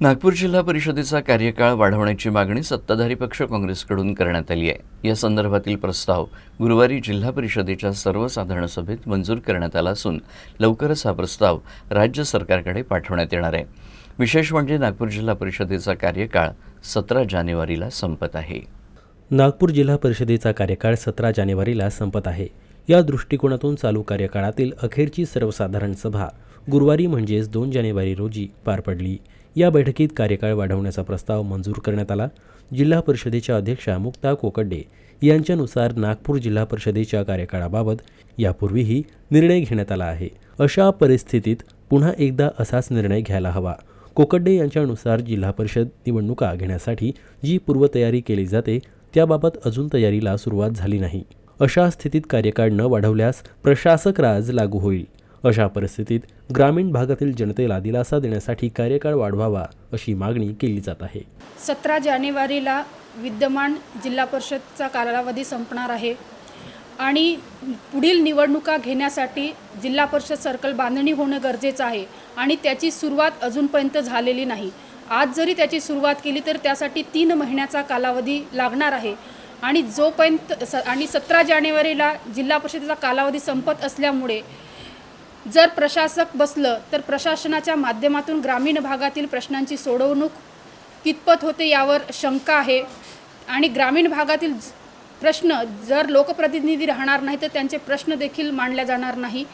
नागपूर जिल्हा परिषदेचा कार्यकाळ वाढवण्याची मागणी सत्ताधारी पक्ष काँग्रेसकडून करण्यात आली आहे. या संदर्भातील प्रस्ताव गुरुवारी जिल्हा परिषदेच्या सर्वसाधारण सभेत मंजूर करण्यात आला असून लवकरच हा प्रस्ताव राज्य सरकारकडे पाठवण्यात येणार आहे. विशेष म्हणजे नागपूर जिल्हा परिषदेचा कार्यकाळ सतरा जानेवारीला संपत आहे. नागपूर जिल्हा परिषदेचा कार्यकाळ सतरा जानेवारीला संपत आहे. या दृष्टिकोनातून चालू कार्यकाळातील अखेरची सर्वसाधारण सभा गुरुवारी म्हणजेच दोन जानेवारी रोजी पार पडली. या बैठकीत कार्यकाळ वाढवण्याचा प्रस्ताव मंजूर करण्यात आला. जिल्हा परिषदेच्या अध्यक्षा मुक्ता कोकडे यांच्यानुसार नागपूर जिल्हा परिषदेच्या कार्यकाळाबाबत यापूर्वीही निर्णय घेण्यात आला आहे. अशा परिस्थितीत पुन्हा एकदा असाच निर्णय घ्यायला हवा. कोकडे यांच्यानुसार जिल्हा परिषद निवडणुका घेण्यासाठी जी पूर्वतयारी केली जाते त्याबाबत अजून तयारीला सुरुवात झाली नाही. अशा स्थितीत कार्यकाळ न वाढवल्यास प्रशासक राज लागू होईल. अशा परिस्थितीत ग्रामीण भागातील जनतेला दिलासा देण्यासाठी कार्यकाळ वाढवावा अशी मागणी केली जात आहे. सतरा जानेवारीला विद्यमान जिल्हा परिषदचा कालावधी संपणार आहे आणि पुढील निवडणुका घेण्यासाठी जिल्हा परिषद सर्कल बांधणी होणं गरजेचं आहे आणि त्याची सुरुवात अजूनपर्यंत झालेली नाही. आज जरी त्याची सुरुवात केली तर त्यासाठी तीन महिन्याचा कालावधी लागणार आहे. आणि जोपर्यंत स आणि सतरा जानेवारीला जिल्हा परिषदेचा कालावधी संपत असल्यामुळे जर प्रशासक बसलं तर प्रशासनाच्या माध्यमातून ग्रामीण भागातील प्रश्नांची सोडवणूक कितपत होते यावर शंका आहे. आणि ग्रामीण भागातील प्रश्न जर लोकप्रतिनिधी राहणार नाही तर त्यांचे प्रश्न देखील मांडल्या जाणार नाही.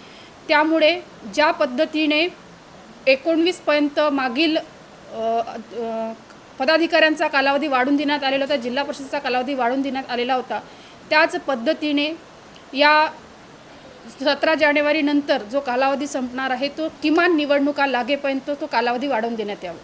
त्यामुळे ज्या पद्धतीने एकोणवीसपर्यंत मागील पदाधिकाऱ्यांचा कालावधी वाढून देण्यात आलेला होता जिल्हा परिषदेचा कालावधी वाढून देण्यात आलेला होता. त्याच पद्धतीने या सतरा जानेवारीनंतर जो कालावधी संपणार आहे तो किमान निवडणुका लागेपर्यंत तो कालावधी वाढवून देण्यात यावा.